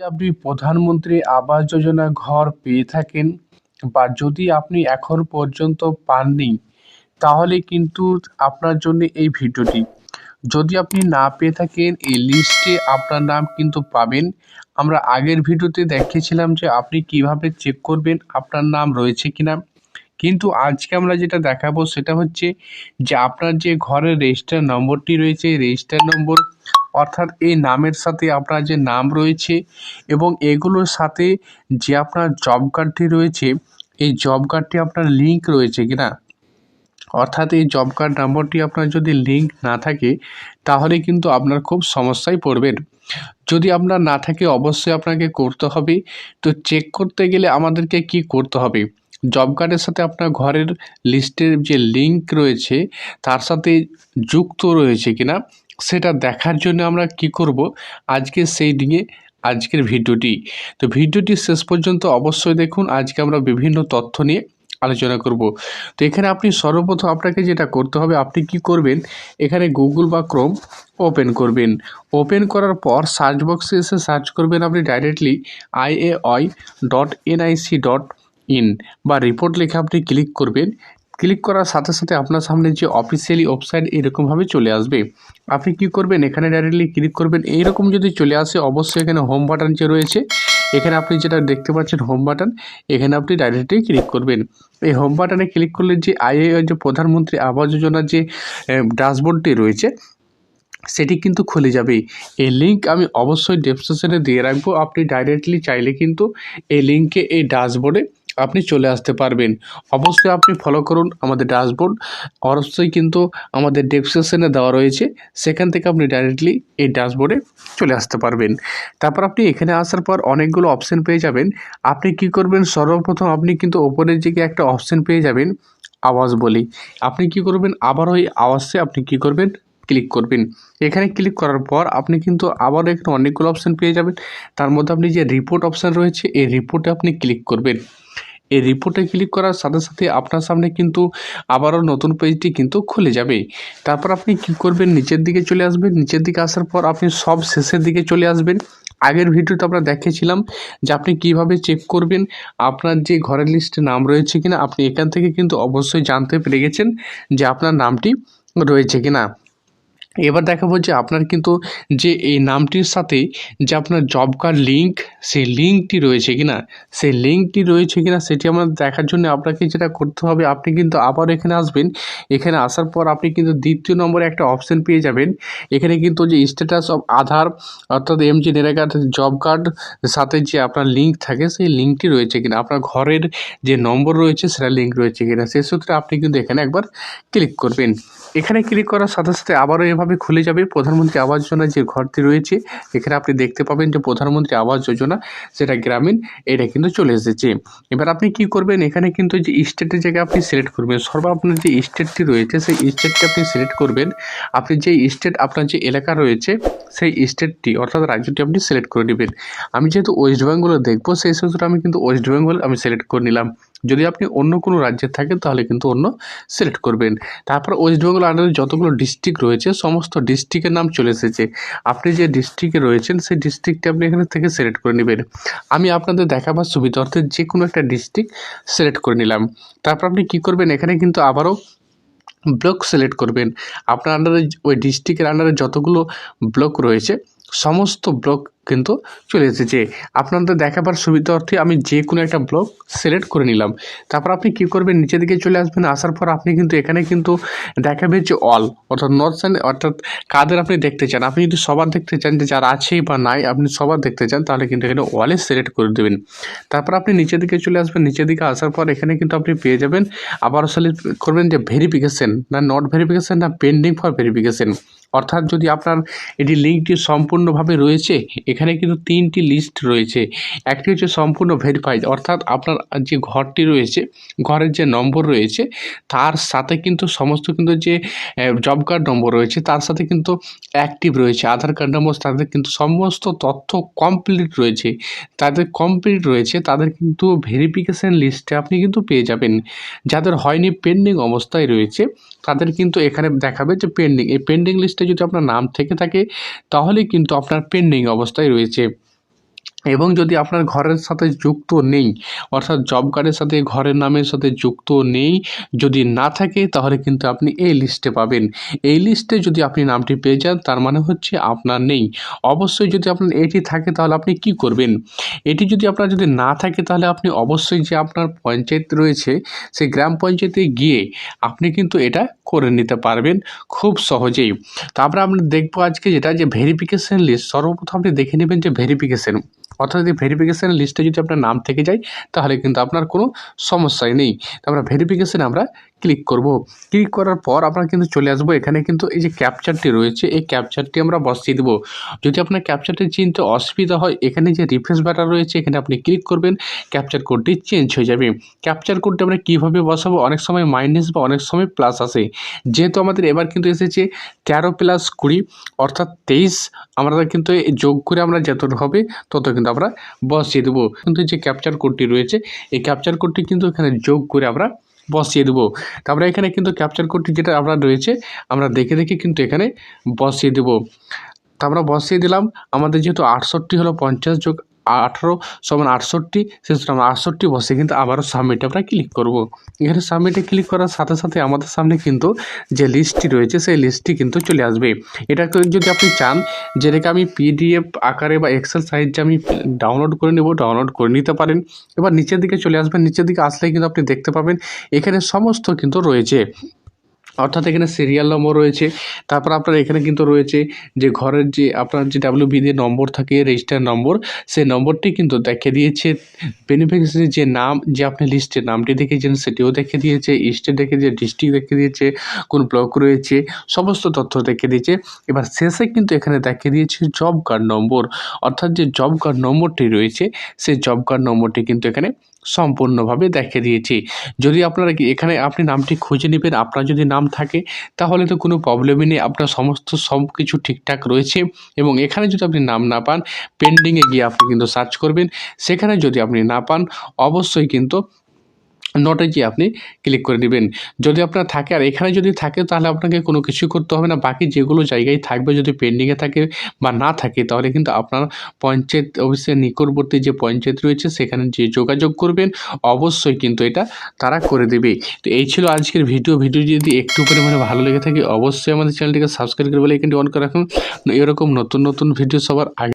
আপনি প্রধানমন্ত্রী আবাস যোজনা ঘর পেয়ে থাকেন বা যদি আপনি এখন পর্যন্ত পাননি, তাহলে কিন্তু আপনার জন্য এই ভিডিওটি। যদি আপনি না পেয়ে থাকেন, এই লিস্টে আপনার নাম কিন্তু পাবেন। আমরা আগের ভিডিওতে দেখিয়েছিলাম যে আপনি কীভাবে চেক করবেন আপনার নাম রয়েছে কিনা। কিন্তু আজকে আমরা যেটা দেখাবো সেটা হচ্ছে যে আপনার যে ঘরের রেজিস্টার নম্বরটি রয়েছে রেজিস্টার নম্বর অর্থাৎ এই নামের সাথে আপনার যে নাম রয়েছে এবং এগুলোর সাথে যে আপনার জব কার্ডটি রয়েছে, এই জব কার্ডটি আপনার লিঙ্ক রয়েছে কি না? অর্থাৎ এই জব কার্ড নম্বরটি আপনার যদি লিঙ্ক না থাকে, তাহলে কিন্তু আপনার খুব সমস্যায় পড়বেন। যদি আপনার না থাকে, অবশ্যই আপনাকে করতে হবে। তো চেক করতে গেলে আমাদেরকে কি করতে হবে? জব কার্ডের সাথে আপনার ঘরের লিস্টের যে লিঙ্ক রয়েছে, তার সাথে যুক্ত রয়েছে কিনা সেটা দেখার জন্য আমরা কি করব? আজকে সেই দিকে আজকের ভিডিওটি। তো ভিডিওটি শেষ পর্যন্ত অবশ্যই দেখুন। আজকে আমরা বিভিন্ন তথ্য নিয়ে আলোচনা করব। তো এখানে আপনি সর্বপ্রথম আপনাকে যেটা করতে হবে, আপনি কি করবেন? এখানে গুগল বা ক্রোম ওপেন করবেন। ওপেন করার পর সার্চ বক্সে এসে সার্চ করবেন আপনি directly IAI dot NIC dot in বা রিপোর্ট লিখে আপনি ক্লিক করবেন। ক্লিক করার সাথে সাথে আপনার সামনে যে অফিসিয়ালি ওয়েবসাইট এরকমভাবে চলে আসবে। আপনি কি করবেন? এখানে ডাইরেক্টলি ক্লিক করবেন। এইরকম যদি চলে আসে, অবশ্যই এখানে হোম বাটন যে রয়েছে, এখানে আপনি যেটা দেখতে পাচ্ছেন হোম বাটন এখানে আপনি ডাইরেক্টলি ক্লিক করবেন। এই হোম বাটনে ক্লিক করলে যে আইএ, যে প্রধানমন্ত্রী আবাস যোজনার যে ড্যাশবোর্ডটি রয়েছে, সেটি কিন্তু খুলে যাবে। এই লিঙ্ক আমি অবশ্যই ডেসক্রিপশনে দিয়ে রাখব। আপনি ডাইরেক্টলি চাইলে কিন্তু এই লিঙ্কে এই ড্যাশবোর্ডে আপনি চলে আসতে পারবেন। অবশ্যই আপনি ফলো করুন আমাদের ড্যাশবোর্ড অবশ্যই কিন্তু আমাদের ডেসক্রিপশনে দেওয়া রয়েছে। সেখান থেকে আপনি ডাইরেক্টলি এই ড্যাশবোর্ডে চলে আসতে পারবেন। তারপর আপনি এখানে আসার পর অনেকগুলো অপশান পেয়ে যাবেন। আপনি কি করবেন? সর্বপ্রথম আপনি কিন্তু ওপরের দিকে একটা অপশান পেয়ে যাবেন, আওয়াজ বলি। আপনি কি করবেন? আবার ওই আওয়াজে আপনি কি করবেন? ক্লিক করবেন। এখানে ক্লিক করার পর আপনি কিন্তু আবার এখানে অনেকগুলো অপশান পেয়ে যাবেন। তার মধ্যে আপনি যে রিপোর্ট অপশান রয়েছে, এই রিপোর্টে আপনি ক্লিক করবেন। এই রিপোর্টে ক্লিক করার সাথে সাথে আপনার সামনে কিন্তু আবারও নতুন পেজটি কিন্তু খুলে যাবে। তারপর আপনি কি করবেন? নিচের দিকে চলে আসবেন। নিচের দিকে আসার পর আপনি সব শেষের দিকে চলে আসবেন। আগের ভিডিওতে আমরা দেখেছিলাম যে আপনি কীভাবে চেক করবেন, আপনার যে ঘরের লিস্টে নাম রয়েছে কিনা, আপনি এখান থেকে কিন্তু অবশ্যই জানতে পেরে গেছেন যে আপনার নামটি রয়েছে কিনা। এবার দেখাবো যে আপনার কিন্তু যে এই নামটির সাথে যে আপনার জব কার্ড লিঙ্ক সেই লিঙ্কটি রয়েছে কিনা? সেই লিঙ্কটি রয়েছে কিনা সেটি আমরা দেখার জন্য আপনাকে যেটা করতে হবে, আপনি কিন্তু আবার এখানে আসবেন। এখানে আসার পর আপনি কিন্তু দ্বিতীয় নম্বরে একটা অপশান পেয়ে যাবেন। এখানে কিন্তু যে স্ট্যাটাস অফ আধার অর্থাৎ এম জি নেরাগার জব কার্ড সাথে যে আপনার লিঙ্ক থাকে, সেই লিঙ্কটি রয়েছে কিনা? আপনার ঘরের যে নম্বর রয়েছে, সেটা লিঙ্ক রয়েছে কিনা? সে সূত্রে আপনি কিন্তু এখানে একবার ক্লিক করবেন। এখানে ক্লিক করার সাথে সাথে আবারও এভাবে খুলে যাবে। প্রধানমন্ত্রী আবাস যোজনা যে ঘরটি রয়েছে, এখানে আপনি দেখতে পাবেন যে প্রধানমন্ত্রী আবাস যোজনা যেটা গ্রামীণ, এটা কিন্তু চলে এসেছে। এবার আপনি কি করবেন? এখানে কিন্তু যে স্টেটের জায়গায় আপনি সিলেক্ট করবেন সর্ব আপনার যে স্টেটটি রয়েছে, সেই স্টেটটি আপনি সিলেক্ট করবেন। আপনি যে স্টেট আপনার যে এলাকা রয়েছে, সেই স্টেটটি অর্থাৎ রাজ্যটি আপনি সিলেক্ট করে নেবেন। আমি যেহেতু ওয়েস্ট বেঙ্গলে দেখব, সেই সূত্রে আমি কিন্তু ওয়েস্ট বেঙ্গল আমি সিলেক্ট করে নিলাম। যদি আপনি অন্য কোনো রাজ্যে থাকেন, তাহলে কিন্তু অন্য সিলেক্ট করবেন। তারপর ওয়েস্ট বেঙ্গল আন্ডারে যতগুলো ডিস্ট্রিক্ট রয়েছে, সমস্ত ডিস্ট্রিক্টের নাম চলে এসেছে। আপনি যে ডিস্ট্রিক্টে রয়েছেন, সেই ডিস্ট্রিক্টটি আপনি এখানে থেকে সিলেক্ট করে নেবেন। আমি আপনাদের দেখাবার সুবিধার্থে যে কোনো একটা ডিস্ট্রিক্ট সিলেক্ট করে নিলাম। তারপর আপনি কী করবেন? এখানে কিন্তু আবারও ব্লক সিলেক্ট করবেন। আপনার আন্ডারে ওই ডিস্ট্রিক্টের আন্ডারে যতগুলো ব্লক রয়েছে সমস্ত ব্লক কিন্তু চলে এসেছে। আপনাদের দেখাবার সুবিধার্থে আমি যে কোনো একটা ব্লক সিলেক্ট করে নিলাম। তারপর আপনি কী করবেন? নিচের দিকে চলে আসবেন, আসার পর আপনি কিন্তু এখানে কিন্তু দেখাবে যে অল অর্থাৎ নর্থ সাইড অর্থাৎ কাদের আপনি দেখতে চান। আপনি যদি সবার দেখতে চান যে যারা আছেই বা নাই, আপনি সবার দেখতে চান, তাহলে কিন্তু এখানে ওয়ালে সিলেক্ট করে দেবেন। তারপর আপনি নিচের দিকে চলে আসবেন, নিচের দিকে আসার পর এখানে কিন্তু আপনি পেয়ে যাবেন। আবার সিলেক্ট করবেন যে ভেরিফিকেশন না নট ভেরিফিকেশান না পেন্ডিং ফর ভেরিফিকেশন অর্থাৎ যদি আপনার এটি লিঙ্কটি সম্পূর্ণভাবে রয়েছে, এখানে কিন্তু তিনটি লিস্ট রয়েছে। একটি হচ্ছে সম্পূর্ণ ভেরিফাইড অর্থাৎ আপনার যে ঘরটি রয়েছে, ঘরের যে নম্বর রয়েছে, তার সাথে কিন্তু সমস্ত কিন্তু যে জব কার্ড নম্বর রয়েছে, তার সাথে কিন্তু অ্যাক্টিভ রয়েছে আধার কার্ড নম্বর, তাদের কিন্তু সমস্ত তথ্য কমপ্লিট রয়েছে। তাদের কমপ্লিট রয়েছে, তাদের কিন্তু ভেরিফিকেশান লিস্টে আপনি কিন্তু পেয়ে যাবেন। যাদের হয়নি পেন্ডিং অবস্থায় রয়েছে, তাদের কিন্তু এখানে দেখাবে যে পেন্ডিং এই পেন্ডিং লিস্টে যদি আপনার নাম থেকে থাকে তাহলে কিন্তু আপনার পেন্ডিং অবস্থায় রয়েছে। এবং যদি আপনার ঘরের সাথে যুক্ত নেই, অর্থাৎ জব কার্ডের সাথে, ঘরের নামের সাথে যুক্ত নেই, যদি না থাকে, তাহলে কিন্তু আপনি এই লিস্টে পাবেন। এই লিস্টে যদি আপনি নামটি পেয়ে যান, তার মানে হচ্ছে আপনার নেই। অবশ্যই যদি আপনার এটি থাকে, তাহলে আপনি কি করবেন? এটি যদি আপনার যদি না থাকে, তাহলে আপনি অবশ্যই যে আপনার পঞ্চায়েত রয়েছে, সেই গ্রাম পঞ্চায়েতে গিয়ে আপনি কিন্তু এটা করে নিতে পারবেন খুব সহজেই। তারপরে আমরা দেখব আজকে যেটা, যে ভেরিফিকেশান লিস্ট সর্বপ্রথম আপনি দেখে নেবেন যে ভেরিফিকেশান অর্থাৎ যদি ভেরিফিকেশান লিস্টে যদি আপনার নাম থেকে যায়, তাহলে কিন্তু আপনার কোনো সমস্যাই নেই। তো আমরা ভেরিফিকেশানে আমরা ক্লিক করব। ক্লিক করার পর আমরা কিন্তু চলে আসব। এখানে কিন্তু এই যে ক্যাপচারটি রয়েছে, এই ক্যাপচারটি আমরা বসিয়ে দেবো। যদি আপনার ক্যাপচারটি চিনতে অসুবিধা হয়, এখানে যে রিফ্রেশ বাটন রয়েছে, এখানে আপনি ক্লিক করবেন ক্যাপচার কোডটি চেঞ্জ হয়ে যাবে। ক্যাপচার কোডটি আমরা কীভাবে বসাবো? অনেক সময় মাইনাস বা অনেক সময় প্লাস আসে। যেহেতু আমাদের এবার কিন্তু এসেছে তেরো প্লাস কুড়ি, অর্থাৎ তেইশ, আমরা কিন্তু যোগ করে আমরা যত হবে, তত কিন্তু আমরা বসিয়ে দেবো। কিন্তু যে ক্যাপচার কোডটি রয়েছে, এই ক্যাপচার কোডটি কিন্তু এখানে যোগ করে আমরা বসিয়ে দেবো। তারপরে এখানে কিন্তু ক্যাপচার কোডটি যেটা আমরা রয়েছে, আমরা দেখে দেখে কিন্তু এখানে বসিয়ে দেবো। তা আমরা বসিয়ে দিলাম। আমাদের যেহেতু আটষট্টি হলো পঞ্চাশ যোগ আঠেরো সমান আটষট্টি সেক্ষেত্রে আমরা আটষট্টি বসে কিন্তু আবারও সাবমিটে আমরা ক্লিক করব। এখানে সাবমিটে ক্লিক করার সাথে সাথে আমাদের সামনে কিন্তু যে লিস্টটি রয়েছে, সেই লিস্টটি কিন্তু চলে আসবে। এটাকে যদি আপনি চান, যেটাকে আমি পিডিএফ আকারে বা এক্সেল সাইজে আমি ডাউনলোড করে নেব ডাউনলোড করে নিতে পারেন। এবার নিচের দিকে চলে আসবেন। নিচের দিকে আসলে কিন্তু আপনি দেখতে পাবেন, এখানে সমস্ত কিন্তু রয়েছে। অর্থাৎ এখানে সিরিয়াল নম্বর রয়েছে। তারপর আপনার এখানে কিন্তু রয়েছে যে ঘরের যে আপনার যে ডাব্লিউ বি নম্বর থাকে রেজিস্টার নম্বর সেই নম্বরটি কিন্তু দেখে দিয়েছে। বেনিফিশিয়ারি যে নাম, যে আপনি লিস্টের নামটি দেখেছেন, সেটিও দেখে দিয়েছে। স্টেট দেখে দিয়েছে ডিস্ট্রিক্ট দেখে দিয়েছে, কোন ব্লক রয়েছে, সমস্ত তথ্য দেখে দিয়েছে। এবার শেষে কিন্তু এখানে দেখে দিয়েছে জব কার্ড নম্বর অর্থাৎ যে জব কার্ড নম্বরটি রয়েছে, সেই জব কার্ড নম্বরটি কিন্তু এখানে সম্পূর্ণভাবে দেখে দিয়েছি। যদি আপনারা এখানে আপনি নামটি খুঁজে নেবেন, আপনার যদি নাম থাকে, তাহলে তো কোনো প্রবলেমই নেই। আপনার সমস্ত সব কিছু ঠিকঠাক রয়েছে এবং এখানে যদি আপনি নাম না পান পেন্ডিংয়ে গিয়ে আপনি কিন্তু সার্চ করবেন। সেখানে যদি আপনি না পান, অবশ্যই কিন্তু নটে গিয়ে আপনি ক্লিক করে দিবেন। যদি আপনার থাকে, আর এখানে যদি থাকে, তাহলে আপনাকে কোনো কিছু করতে হবে না। বাকি যেগুলো জায়গায় থাকবে, যদি পেন্ডিংয়ে থাকে বা না থাকে, তাহলে কিন্তু আপনার পঞ্চায়েত অফিসের নিকটবর্তী যে পঞ্চায়েত রয়েছে, সেখানে যে যোগাযোগ করবেন, অবশ্যই কিন্তু এটা তারা করে দেবে। তো এই ছিল আজকের ভিডিও। ভিডিও যদি একটু পরিমাণে ভালো লেগে থাকে, অবশ্যই আমাদের চ্যানেলটিকে সাবস্ক্রাইব করে বেলাইকনটি অন করে রাখুন। এরকম নতুন নতুন ভিডিও সবার আগে